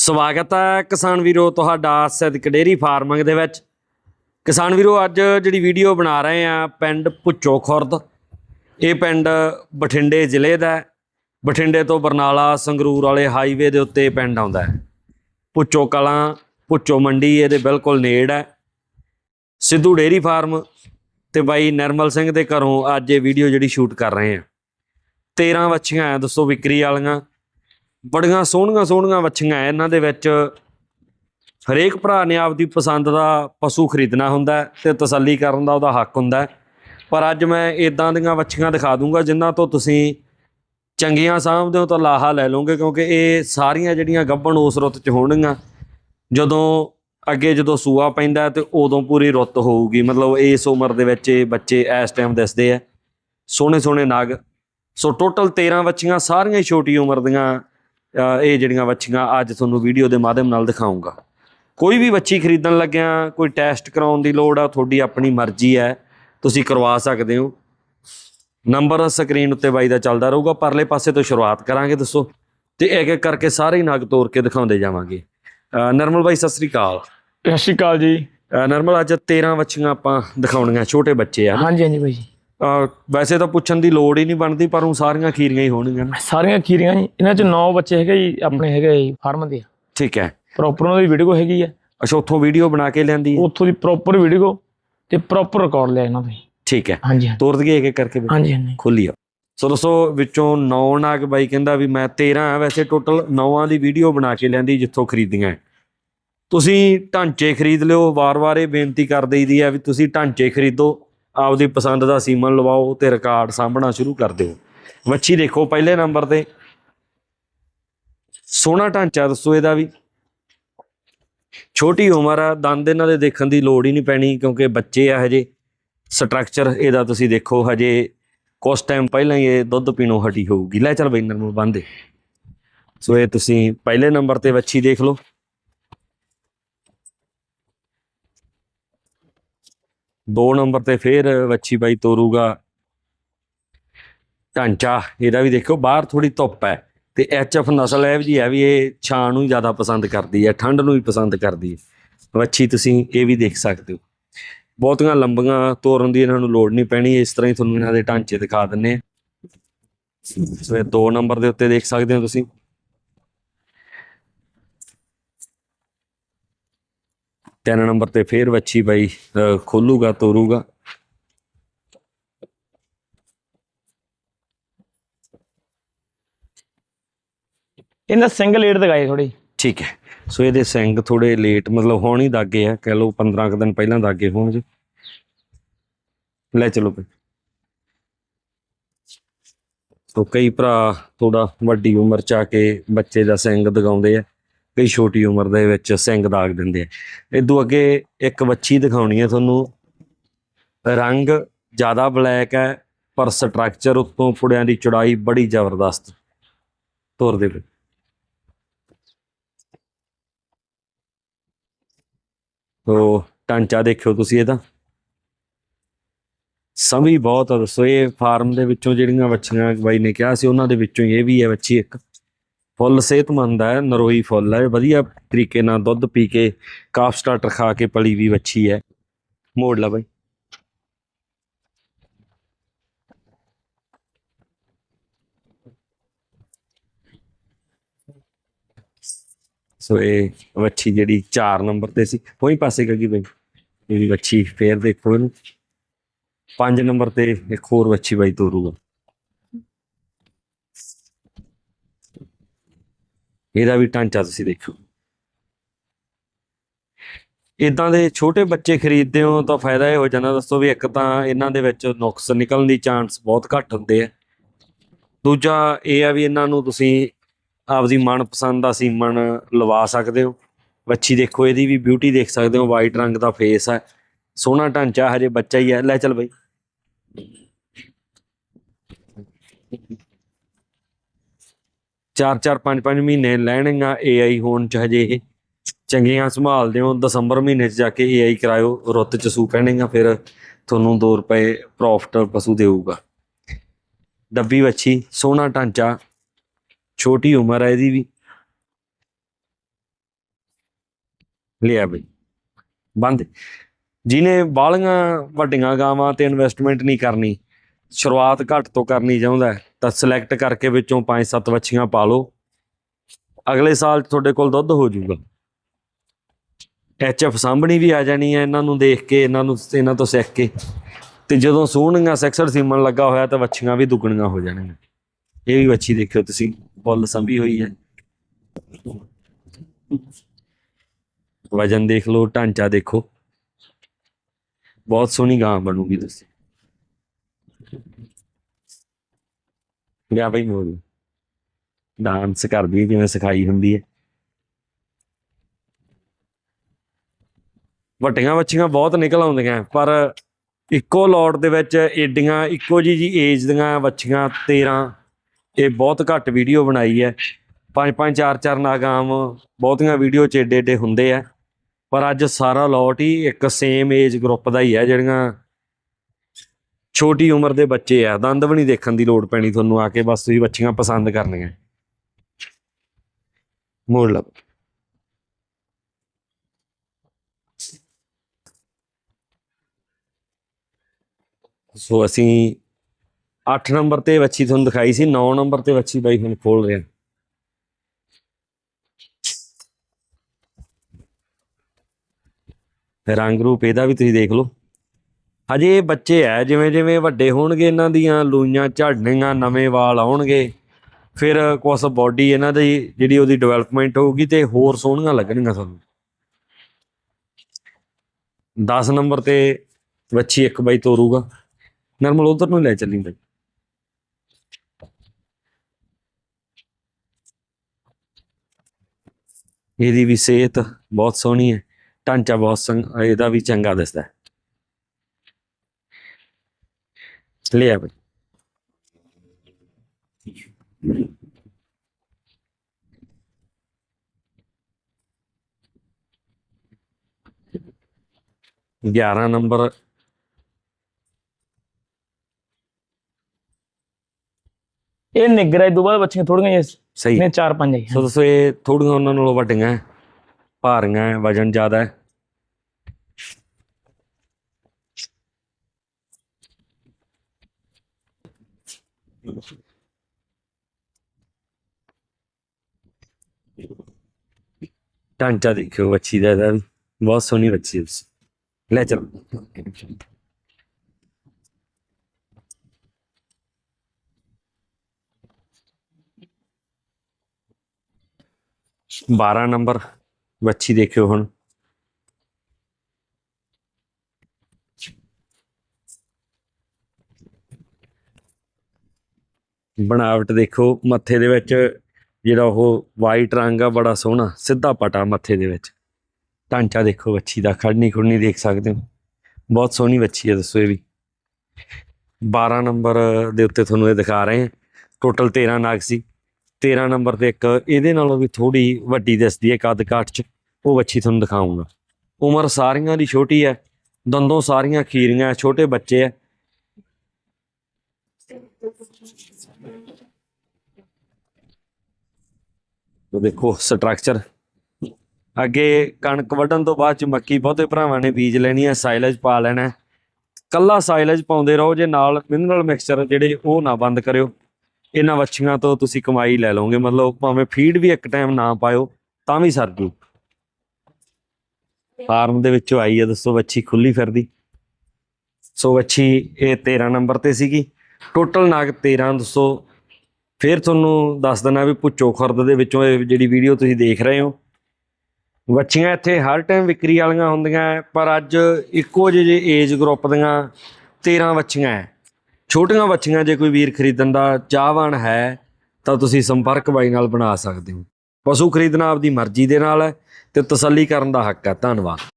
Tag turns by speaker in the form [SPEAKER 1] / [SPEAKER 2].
[SPEAKER 1] ਸਵਾਗਤ ਹੈ ਕਿਸਾਨ ਵੀਰੋ ਤੁਹਾਡਾ ਸਿੱਧਕ ਡੇਰੀ ਫਾਰਮਿੰਗ ਦੇ ਵਿੱਚ। ਕਿਸਾਨ ਵੀਰੋ, ਅੱਜ ਜਿਹੜੀ ਵੀਡੀਓ ਬਣਾ ਰਹੇ ਆ ਪਿੰਡ ਭੁੱਚੋ ਖੁਰਦ। ਇਹ ਪਿੰਡ ਬਠਿੰਡੇ ਜ਼ਿਲ੍ਹੇ ਦਾ ਬਠਿੰਡੇ ਤੋਂ ਬਰਨਾਲਾ ਸੰਗਰੂਰ ਵਾਲੇ ਹਾਈਵੇ ਦੇ ਉੱਤੇ ਇਹ ਪਿੰਡ ਆਉਂਦਾ ਹੈ। ਭੁੱਚੋ ਕਲਾਂ, ਭੁੱਚੋ ਮੰਡੀ ਇਹਦੇ ਬਿਲਕੁਲ ਨੇੜ ਹੈ। ਸਿੱਧੂ ਡੇਰੀ ਫਾਰਮ ਤੇ ਬਾਈ ਨਰਮਲ ਸਿੰਘ ਦੇ ਘਰੋਂ ਅੱਜ ਇਹ ਵੀਡੀਓ ਜਿਹੜੀ ਸ਼ੂਟ ਕਰ ਰਹੇ ਆ 13 ਵੱਛੀਆਂ ਆ ਦੱਸੋ ਵਿਕਰੀ ਵਾਲੀਆਂ। ਬੜੀਆਂ ਸੋਹਣੀਆਂ ਸੋਹਣੀਆਂ ਵੱਛੀਆਂ ਐ ਇਹਨਾਂ ਦੇ ਵਿੱਚ। ਹਰੇਕ ਭਰਾ ਨੇ ਆਪਦੀ ਪਸੰਦ ਦਾ ਪਸ਼ੂ ਖਰੀਦਣਾ ਹੁੰਦਾ ਹੈ ਤੇ ਤਸੱਲੀ ਕਰਨ ਦਾ ਉਹਦਾ ਹੱਕ ਹੁੰਦਾ ਪਰ ਅੱਜ ਮੈਂ ਇਦਾਂ ਦੀਆਂ ਵੱਛੀਆਂ ਦਿਖਾ ਦੂੰਗਾ ਜਿਨ੍ਹਾਂ ਤੋਂ ਤੁਸੀਂ ਚੰਗੀਆਂ ਸਾਂਭਦੇ ਹੋ ਤਾਂ ਲਾਹਾ ਲੈ ਲਓਗੇ, ਕਿਉਂਕਿ ਇਹ ਸਾਰੀਆਂ ਜਿਹੜੀਆਂ ਗੱਭਣ ਉਸ ਰੁੱਤ 'ਚ ਹੋਣਗੀਆਂ। ਜਦੋਂ ਅੱਗੇ ਜਦੋਂ ਸੂਆ ਪੈਂਦਾ ਹੈ ਤੇ ਉਦੋਂ ਪੂਰੀ ਰੁੱਤ ਹੋਊਗੀ। ਮਤਲਬ ਇਸ ਉਮਰ ਦੇ ਵਿੱਚ ਇਹ ਬੱਚੇ ਇਸ ਟਾਈਮ ਦਿਸਦੇ ਆ। ਸੋਹਣੇ ਸੋਹਣੇ ਨਾਗ। ਸੋ ਟੋਟਲ 13 ਬੱਚੀਆਂ ਸਾਰੀਆਂ ਛੋਟੀ ਉਮਰ ਦੀਆਂ ਇਹ ਜਿਹੜੀਆਂ ਬੱਚੀਆਂ ਅੱਜ ਤੁਹਾਨੂੰ ਵੀਡੀਓ ਦੇ ਮਾਧਿਅਮ ਨਾਲ ਦਿਖਾਉਂਗਾ। ਕੋਈ ਵੀ ਬੱਚੀ ਖਰੀਦਣ ਲੱਗਿਆ ਕੋਈ ਟੈਸਟ ਕਰਾਉਣ ਦੀ ਲੋੜ ਆ ਤੁਹਾਡੀ ਆਪਣੀ ਮਰਜ਼ੀ ਹੈ ਤੁਸੀਂ ਕਰਵਾ ਸਕਦੇ ਹੋ। ਨੰਬਰ ਸਕਰੀਨ ਉੱਤੇ ਬਾਈ ਦਾ ਚੱਲਦਾ ਰਹੂਗਾ ਪਰਲੇ ਪਾਸੇ ਤੋਂ ਸ਼ੁਰੂਆਤ ਕਰਾਂਗੇ ਦੱਸੋ। ਤੇ ਇੱਕ ਇੱਕ ਕਰਕੇ ਸਾਰੇ ਨਗ ਤੋੜ ਕੇ ਦਿਖਾਉਂਦੇ ਜਾਵਾਂਗੇ। ਅ, ਨਰਮਲ ਬਾਈ ਸਤਿ ਸ੍ਰੀ ਅਕਾਲ।
[SPEAKER 2] ਸਤਿ ਸ਼੍ਰੀ ਅਕਾਲ ਜੀ।
[SPEAKER 1] ਅ, ਨਰਮਲ ਅੱਜ 13 ਬੱਚੀਆਂ ਆਪਾਂ ਦਿਖਾਉਣੀਆਂ ਛੋਟੇ ਬੱਚੇ ਆ
[SPEAKER 2] ਹਾਂਜੀ ਹਾਂਜੀ ਜੀ।
[SPEAKER 1] ਅ, ਵੈਸੇ ਤਾਂ ਪੁੱਛਣ ਦੀ ਲੋੜ ਹੀ ਨਹੀਂ ਬਣਦੀ ਪਰ ਉਹ ਸਾਰੀਆਂ ਖੀਰੀਆਂ ਹੀ ਹੋਣਗੀਆਂ ਨਾ।
[SPEAKER 2] ਸਾਰੀਆਂ ਖੀਰੀਆਂ ਜੀ ਇਹਨਾਂ ਚ 9 ਬੱਚੇ ਹੈਗੇ ਜੀ ਆਪਣੇ ਹੈਗੇ ਜੀ ਫਾਰਮ ਦੇ।
[SPEAKER 1] ਠੀਕ ਹੈ।
[SPEAKER 2] ਪ੍ਰੋਪਰ ਉਹਨਾਂ ਦੀ ਵੀਡੀਓ ਹੈਗੀ ਹੈ
[SPEAKER 1] ਅੱਛਾ ਉੱਥੋਂ ਵੀਡੀਓ ਬਣਾ ਕੇ ਲਿਆਂਦੀ ਹੈ?
[SPEAKER 2] ਉੱਥੋਂ ਦੀ ਪ੍ਰੋਪਰ ਵੀਡੀਓ ਤੇ ਪ੍ਰੋਪਰ ਰਿਕਾਰਡ ਲਿਆ ਇਹਨਾਂ ਦਾ।
[SPEAKER 1] ਠੀਕ ਹੈ।
[SPEAKER 2] ਹਾਂਜੀ
[SPEAKER 1] ਤੋੜ ਦਈਏ ਇੱਕ ਇੱਕ ਕਰਕੇ
[SPEAKER 2] ਹਾਂਜੀ ਹਾਂਜੀ।
[SPEAKER 1] ਖੋਲੀ ਆ। ਸੋ ਦੋਸਤੋ ਵਿੱਚੋਂ 9 ਨਾਗ ਬਾਈ ਕਹਿੰਦਾ ਵੀ ਮੈਂ 13 ਆ ਵੈਸੇ ਟੋਟਲ 9ਾਂ ਦੀ ਵੀਡੀਓ ਬਣਾ ਕੇ ਲਿਆਂਦੀ ਜਿੱਥੋਂ ਖਰੀਦੀਆਂ। ਤੁਸੀਂ ਢਾਂਚੇ ਖਰੀਦ ਲਿਓ ਵਾਰ-ਵਾਰ ਇਹ ਬੇਨਤੀ ਕਰ ਦਈਦੀ ਹੈ ਵੀ ਤੁਸੀਂ ਢਾਂਚੇ ਖਰੀਦੋ। ਆਪਦੀ ਪਸੰਦ ਦਾ ਸੀਮਨ ਲਵਾਓ ਤੇ ਰਿਕਾਰਡ ਸਾਂਭਣਾ ਸ਼ੁਰੂ ਕਰ ਦਿਓ। ਵੱਛੀ ਦੇਖੋ ਪਹਿਲੇ ਨੰਬਰ ਤੇ। ਸੋਹਣਾ ਢਾਂਚਾ ਦੱਸੋ ਇਹਦਾ ਵੀ। ਛੋਟੀ ਉਮਰ ਆ, ਦੰਦ ਇਹਨਾਂ ਦੇ ਦੇਖਣ ਦੀ ਲੋੜ ਹੀ ਨਹੀਂ ਪੈਣੀ ਕਿਉਂਕਿ ਬੱਚੇ ਆ ਹਜੇ। ਸਟਰਕਚਰ ਇਹਦਾ ਤੁਸੀਂ ਦੇਖੋ ਹਜੇ ਕੁਛ ਟਾਈਮ ਪਹਿਲਾਂ ਹੀ ਇਹ ਦੁੱਧ ਪੀਣੋਂ ਹਟੀ ਹੋਊਗੀ। ਲੈ ਚੱਲ ਬਈ ਨਰਮਲ ਬੰਦੇ ਸੋ ਇਹ ਤੁਸੀਂ ਪਹਿਲੇ ਨੰਬਰ ਤੇ ਵੱਛੀ ਦੇਖ ਲਓ। ਦੋ ਨੰਬਰ ਤੇ ਫੇਰ ਵੱਛੀ ਬਾਈ ਤੋਰੂਗਾ। ਢਾਂਚਾ, ਇਹਦਾ ਵੀ ਦੇਖੋ ਬਾਹਰ ਥੋੜੀ ਧੁੱਪ ਹੈ ਤੇ ਐਚਐਫ ਨਸਲ ਹੈ ਜੀ ਹੈ ਵੀ ਇਹ ਛਾਂ ਨੂੰ ਜ਼ਿਆਦਾ ਪਸੰਦ ਕਰਦੀ ਹੈ, ਠੰਡ ਨੂੰ ਵੀ ਪਸੰਦ ਕਰਦੀ ਹੈ। ਵੱਛੀ ਤੁਸੀਂ ਇਹ ਵੀ ਦੇਖ ਸਕਦੇ ਹੋ। ਬਹੁਤੀਆਂ ਲੰਬੀਆਂ ਤੋਰਨ ਦੀ ਇਹਨਾਂ ਨੂੰ ਲੋੜ ਨਹੀਂ ਪੈਣੀ, ਇਸ ਤਰ੍ਹਾਂ ਹੀ ਤੁਹਾਨੂੰ ਇਹਨਾਂ ਦੇ ਢਾਂਚੇ ਦਿਖਾ ਦਿੰਨੇ ਆ ਸੋ ਇਹ ਦੋ ਨੰਬਰ ਦੇ ਉੱਤੇ ਦੇਖ ਸਕਦੇ ਹੋ ਤੁਸੀਂ। ਤਿੰਨ ਨੰਬਰ ਤੇ ਫੇਰ ਵੱਛੀ ਬਾਈ ਖੋਲੂਗਾ ਤੋਰੂਗਾ।
[SPEAKER 2] ਇਹਨਾਂ ਸਿੰਗਲ ਏਡ ਦਿਖਾਏ ਥੋੜੀ
[SPEAKER 1] ਠੀਕ ਹੈ। ਸੋ ਇਹਦੇ ਸਿੰਘ ਥੋੜੇ ਲੇਟ ਮਤਲਬ ਹੁਣ ਹੀ ਦਾਗੇ ਆ ਕਹਿ ਲਓ 15 ਕੁ ਦਿਨ ਪਹਿਲਾਂ ਦਾਗੇ ਹੋਣਗੇ ਲੈ ਚਲੋ ਭਾਈ ਸੋ ਕਈ ਭਰਾ ਥੋੜਾ ਵੱਡੀ ਉਮਰ ਚ ਆ ਕੇ ਬੱਚੇ ਦਾ ਸਿੰਘ ਦਗਾਉਂਦੇ ਆ। ਕਈ ਛੋਟੀ ਉਮਰ ਦੇ ਵਿੱਚ ਸਿੰਗ ਦਾਗ ਦਿੰਦੇ ਆ। ਇਦੋਂ ਅੱਗੇ ਇੱਕ ਵੱਛੀ ਦਿਖਾਉਣੀ ਹੈ ਤੁਹਾਨੂੰ। ਰੰਗ ਜ਼ਿਆਦਾ ਬਲੈਕ ਹੈ, ਪਰ ਸਟਰਕਚਰ ਉੱਤੋਂ ਫੁੜਿਆਂ ਦੀ ਚੌੜਾਈ ਬੜੀ ਜ਼ਬਰਦਸਤ ਤੋਰ ਦੇ ਵਿੱਚ। ਤੋ ਢਾਂਚਾ ਦੇਖਿਓ ਤੁਸੀਂ ਇਹਦਾ। ਸਮੀ ਬਹੁਤ ਆ ਦੱਸੋ, ਇਹ ਫਾਰਮ ਦੇ ਵਿੱਚੋਂ ਜਿਹੜੀਆਂ ਵੱਛੀਆਂ ਬਾਈ ਨੇ ਕਿਹਾ ਸੀ, ਉਹਨਾਂ ਦੇ ਵਿੱਚੋਂ ਹੀ ਇਹ ਵੀ ਹੈ ਵੱਛੀ ਇੱਕ। ਫੁੱਲ ਸਿਹਤਮੰਦ ਹੈ, ਨਰੋਈ ਫੁੱਲ ਹੈ, ਵਧੀਆ ਤਰੀਕੇ ਨਾਲ ਦੁੱਧ ਪੀ ਕੇ ਕਾਫ ਸਟਾਰਟਰ ਖਾ ਕੇ ਪਲੀ ਵੀ ਵੱਛੀ ਹੈ। ਮੋੜ ਲਾ ਬਾਈ। ਸੋ ਇਹ ਵੱਛੀ ਜਿਹੜੀ 4 ਨੰਬਰ ਤੇ ਸੀ, ਉਹੀ ਪਾਸੇ ਕਗੀ ਬਈ। ਇਹ ਵੀ ਵੱਛੀ ਫੇਰ ਦੇਖੋ ਇਹਨੂੰ। 5 ਨੰਬਰ ਤੇ ਇੱਕ ਹੋਰ ਵੱਛੀ ਬਾਈ ਤੋਰੂਗਾ। ਇਹਦਾ ਵੀ ਢਾਂਚਾ ਤੁਸੀਂ ਦੇਖੋ। ਇਦਾਂ ਦੇ ਛੋਟੇ ਬੱਚੇ ਖਰੀਦਦੇ ਹੋ ਤਾਂ ਫਾਇਦਾ ਇਹ ਹੋ ਜਾਂਦਾ ਦੱਸੋ ਵੀ ਇੱਕ ਤਾਂ ਇਹਨਾਂ ਦੇ ਵਿੱਚ ਨੁਕਸ ਨਿਕਲਣ ਦੀ ਚਾਂਸ ਬਹੁਤ ਘੱਟ ਹੁੰਦੇ ਆ। ਦੂਜਾ ਇਹ ਆ ਵੀ ਇਹਨਾਂ ਨੂੰ ਤੁਸੀਂ ਆਪਦੀ ਮਨਪਸੰਦ ਦਾ ਸੀਮਨ ਲਵਾ ਸਕਦੇ ਹੋ। ਵੱਛੀ ਦੇਖੋ, ਇਹਦੀ ਵੀ ਬਿਊਟੀ ਦੇਖ ਸਕਦੇ ਹੋ ਵਾਈਟ ਰੰਗ ਦਾ ਫੇਸ ਹੈ ਸੋਹਣਾ ਢਾਂਚਾ ਹਜੇ ਬੱਚਾ ਹੀ ਹੈ ਲੈ ਚੱਲ ਬਈ। ਚਾਰ ਚਾਰ ਪੰਜ ਪੰਜ ਮਹੀਨੇ ਲੈਣਗਾ ਏਆਈ ਹੋਣ ਚ ਹਜੇ ਇਹ। ਚੰਗੀਆਂ ਸੰਭਾਲਦੇ ਹੋ ਦਸੰਬਰ ਮਹੀਨੇ ਚ ਜਾ ਕੇ ਏਆਈ ਕਰਾਇਓ, ਰੁੱਤ ਚ ਸੂ ਪੈਣਗਾ ਫਿਰ ਤੁਹਾਨੂੰ 2 ਰੁਪਏ ਪ੍ਰੋਫਿਟ ਪਸ਼ੂ ਦੇਊਗਾ। ਡੱਬੀ ਵੱਛੀ, ਸੋਹਣਾ ਢਾਂਚਾ, ਛੋਟੀ ਉਮਰ ਹੈ ਇਹਦੀ ਵੀ। ਲਿਆ ਬਈ, ਬੰਦ। ਜਿਹਨੇ ਬਾਲੀਆਂ ਵੱਡੀਆਂ ਗਾਵਾਂ ਤੇ ਇਨਵੈਸਟਮੈਂਟ ਨਹੀਂ ਕਰਨੀ, ਸ਼ੁਰੂਆਤ ਘੱਟ ਤੋਂ ਕਰਨੀ ਚਾਹੁੰਦਾ ਤਾਂ ਸਿਲੈਕਟ ਕਰਕੇ ਵਿੱਚੋਂ 5-7 ਵੱਛੀਆਂ ਪਾ ਲਓ। ਅਗਲੇ ਸਾਲ ਤੁਹਾਡੇ ਕੋਲ ਦੁੱਧ ਹੋ ਜਾਊਗਾ। ਐਚਐਫ ਸਾਂਭਣੀ ਵੀ ਆ ਜਾਣੀ ਹੈ, ਇਹਨਾਂ ਨੂੰ ਦੇਖ ਕੇ, ਇਹਨਾਂ ਨੂੰ, ਇਹਨਾਂ ਤੋਂ ਸਿੱਖ ਕੇ। ਤੇ ਜਦੋਂ ਸੂਣੀਆਂ ਸੈਕਸਰ ਸੀਮਨ ਲੱਗਾ ਹੋਇਆ ਤਾਂ ਵੱਛੀਆਂ ਵੀ ਦੁੱਗਣੀਆਂ ਹੋ ਜਾਣਗੀਆਂ। ਇਹ ਵੀ ਵੱਛੀ ਦੇਖਿਓ ਤੁਸੀਂ, ਫੁੱਲ ਸੰਭੀ ਹੋਈ ਹੈ। ਵਜਨ ਦੇਖ ਲਓ, ਢਾਂਚਾ ਦੇਖੋ। ਬਹੁਤ ਸੋਹਣੀ ਗਾਂ ਬਣੂਗੀ ਤੁਸੀਂ। ਗਿਆ ਬਈ ਬੋਲ ਡਾਂਸ ਕਰਦੀ ਹੈ ਜਿਵੇਂ ਸਿਖਾਈ ਹੁੰਦੀ ਹੈ ਵੱਡੀਆਂ ਵੱਛੀਆਂ ਬਹੁਤ ਨਿਕਲ ਆਉਂਦੀਆਂ, ਪਰ ਇੱਕੋ ਲੋਟ ਦੇ ਵਿੱਚ ਏਡੀਆਂ, ਇੱਕੋ ਜੀ ਜੀ ਏਜ ਦੀਆਂ ਵੱਛੀਆਂ 13 ਇਹ ਬਹੁਤ ਘੱਟ ਵੀਡੀਓ ਬਣਾਈ ਹੈ ਪੰਜ ਪੰਜ, ਚਾਰ ਚਾਰ ਨਾਗਾਮ, ਬਹੁਤੀਆਂ ਵੀਡੀਓ ਚ ਏਡੇ ਏਡੇ ਹੁੰਦੇ ਆ। ਪਰ ਅੱਜ ਸਾਰਾ ਲੋਟ ਹੀ ਇੱਕ ਸੇਮ ਏਜ ਗਰੁੱਪ ਦਾ ਹੀ ਹੈ ਜਿਹੜੀਆਂ ਛੋਟੀ ਉਮਰ ਦੇ ਬੱਚੇ ਆ, ਦੰਦ ਵੀ ਨਹੀਂ ਦੇਖਣ ਦੀ ਲੋੜ ਪੈਣੀ ਤੁਹਾਨੂੰ ਆ ਕੇ, ਬਸ ਤੁਸੀਂ ਬੱਚੀਆਂ ਪਸੰਦ ਕਰਨੀਆਂ। ਮੋੜ ਲਓ। ਸੋ ਅਸੀਂ 8 ਨੰਬਰ ਤੇ ਵੱਛੀ ਤੁਹਾਨੂੰ ਦਿਖਾਈ ਸੀ 9 ਨੰਬਰ ਤੇ ਵੱਛੀ ਬਾਈ ਹੁਣ ਖੋਲ ਰਿਹਾ ਰੰਗ ਰੂਪ ਇਹਦਾ ਵੀ ਤੁਸੀਂ ਦੇਖ ਲਓ। ਹਜੇ ਇਹ ਬੱਚੇ ਐ, ਜਿਵੇਂ ਜਿਵੇਂ ਵੱਡੇ ਹੋਣਗੇ ਇਹਨਾਂ ਦੀਆਂ, ਲੂਈਆਂ ਝੜਨੀਆਂ ਨਵੇਂ ਵਾਲ ਆਉਣਗੇ, ਫਿਰ ਕੁਛ ਬਾਡੀ ਇਹਨਾਂ ਦੀ ਜਿਹੜੀ ਉਹਦੀ ਡਿਵੈਲਪਮੈਂਟ ਹੋਊਗੀ ਤੇ ਹੋਰ ਸੋਹਣੀਆਂ ਲੱਗਣਗੀਆਂ ਤੁਹਾਨੂੰ 10 ਨੰਬਰ ਤੇ ਵੱਛੀ ਇੱਕ ਬਾਈ ਤੋਰੂਗਾ। ਨਰਮਲ ਉਧਰ ਨੂੰ ਲੈ ਚੱਲੀ ਬਾਈ। ਇਹਦੀ ਵੀ ਸਿਹਤ ਬਹੁਤ ਸੋਹਣੀ ਹੈ ਢਾਂਚਾ ਬਹੁਤ ਸੰਗ ਇਹਦਾ ਵੀ ਚੰਗਾ ਦਿਸਦਾ ਹੈ ਲਿਆ ਬਈ ਗਿਆਰਾਂ ਨੰਬਰ
[SPEAKER 2] ਇਹ ਨਿਗਰਾ ਇਹ ਬਾਅਦ ਬੱਚੀਆਂ ਥੋੜੀਆਂ ਜਿਹੀਆਂ
[SPEAKER 1] ਸਹੀ।
[SPEAKER 2] ਨੇ ਚਾਰ ਪੰਜ ਆਈ
[SPEAKER 1] ਸੋ ਦੱਸੋ ਇਹ ਥੋੜੀਆਂ ਉਹਨਾਂ ਨਾਲੋਂ ਵੱਡੀਆਂ ਹੈ, ਭਾਰੀਆਂ ਹੈ, ਵਜਨ ਜ਼ਿਆਦਾ ਹੈ। ਢਾਂਚਾ ਦੇਖਿਓ ਬੱਚੀ ਦਾ ਇਹਦਾ ਵੀ ਬਹੁਤ ਸੋਹਣੀ ਬੱਚੀ ਹੈ ਲੈ ਚਲੋ 12 ਨੰਬਰ ਵੱਛੀ ਦੇਖਿਓ ਹੁਣ ਬਣਾਵਟ ਦੇਖੋ, ਮੱਥੇ ਦੇ ਵਿੱਚ ਜਿਹੜਾ ਉਹ ਵਾਈਟ ਰੰਗ ਆ, ਬੜਾ ਸੋਹਣਾ, ਸਿੱਧਾ ਪਟਾ ਮੱਥੇ ਦੇ ਵਿੱਚ। ਢਾਂਚਾ ਦੇਖੋ, ਵੱਛੀ ਦਾ ਖੜਨੀ ਖੁੜਨੀ ਦੇਖ ਸਕਦੇ ਹੋ। ਬਹੁਤ ਸੋਹਣੀ ਵੱਛੀ ਹੈ ਦੱਸੋ ਇਹ ਵੀ। 12 ਨੰਬਰ ਦੇ ਉੱਤੇ ਤੁਹਾਨੂੰ ਇਹ ਦਿਖਾ ਰਹੇ ਹਾਂ। ਟੋਟਲ 13 ਨਾਗ ਸੀ। 13 ਨੰਬਰ ਤੇ ਇੱਕ ਇਹਦੇ ਨਾਲੋਂ ਵੀ ਥੋੜੀ ਵੱਡੀ ਦਿਸਦੀ ਹੈ ਕੱਦ ਕਾਠ ਚ। ਉਹ ਵੱਛੀ ਤੁਹਾਨੂੰ ਦਿਖਾਉਂਗਾ ਉਮਰ ਸਾਰੀਆਂ ਦੀ ਛੋਟੀ ਹੈ, ਦੰਦੋਂ ਸਾਰੀਆਂ ਖੀਰੀਆਂ ਛੋਟੇ ਬੱਚੇ ਹੈ ਉਹ ਦੇਖੋ ਸਟਰਕਚਰ ਅੱਗੇ ਕਣਕ ਵੱਢਣ ਤੋਂ ਬਾਅਦ ਚ ਮੱਕੀ ਬਹੁਤੇ ਭਰਾਵਾਂ ਨੇ ਬੀਜ ਲੈਣੀ ਹੈ ਸਾਈਲੇਜ ਪਾ ਲੈਣਾ ਕੱਲਾ ਸਾਈਲੇਜ ਪਾਉਂਦੇ ਰਹੋ, ਜੇ ਨਾਲ ਮਿਨਰਲ ਮਿਕਸਚਰ ਜਿਹੜੇ ਉਹ ਨਾ ਬੰਦ ਕਰਿਓ। ਇਹਨਾਂ ਵੱਛੀਆਂ ਤੋਂ ਤੁਸੀਂ ਕਮਾਈ ਲੈ ਲਓਗੇ, ਮਤਲਬ ਭਾਵੇਂ ਫੀਡ ਵੀ ਇੱਕ ਟਾਈਮ ਨਾ ਪਾਇਓ, ਤਾਂ ਵੀ ਸਰ ਜੂ। ਫਾਰਮ ਦੇ ਵਿੱਚੋਂ ਆਈ ਹੈ, ਦੱਸੋ ਵੱਛੀ ਖੁੱਲੀ ਫਿਰਦੀ। ਸੋ ਵੱਛੀ ਇਹ 13 ਨੰਬਰ ਤੇ ਸੀਗੀ। ਟੋਟਲ ਨਾਗ 13 ਦੱਸੋ। ਫਿਰ ਤੁਹਾਨੂੰ ਦੱਸ ਦਿੰਦਾ ਵੀ ਪੁੱਚੋ ਖੁਰਦ ਦੇ ਵਿੱਚੋਂ ਇਹ ਜਿਹੜੀ ਵੀਡੀਓ ਤੁਸੀਂ ਦੇਖ ਰਹੇ ਹੋ। ਵੱਛੀਆਂ ਇੱਥੇ ਹਰ ਟਾਈਮ ਵਿਕਰੀ ਵਾਲੀਆਂ ਹੁੰਦੀਆਂ ਹੈ, ਪਰ ਅੱਜ ਇੱਕੋ ਜਿਹੇ ਏਜ ਗਰੁੱਪ ਦੀਆਂ 13 ਵੱਛੀਆਂ ਹੈ। ਛੋਟੀਆਂ ਵੱਛੀਆਂ ਜੇ ਕੋਈ ਵੀਰ ਖਰੀਦਣ ਦਾ ਚਾਹਵਾਨ ਹੈ ਤਾਂ ਤੁਸੀਂ ਸੰਪਰਕ ਬਾਈ ਨਾਲ ਬਣਾ ਸਕਦੇ ਹੋ। ਪਸ਼ੂ ਖਰੀਦਣਾ ਆਪਦੀ ਮਰਜ਼ੀ ਦੇ ਨਾਲ ਹੈ ਤੇ ਤਸੱਲੀ ਕਰਨ ਦਾ ਹੱਕ ਹੈ। ਧੰਨਵਾਦ।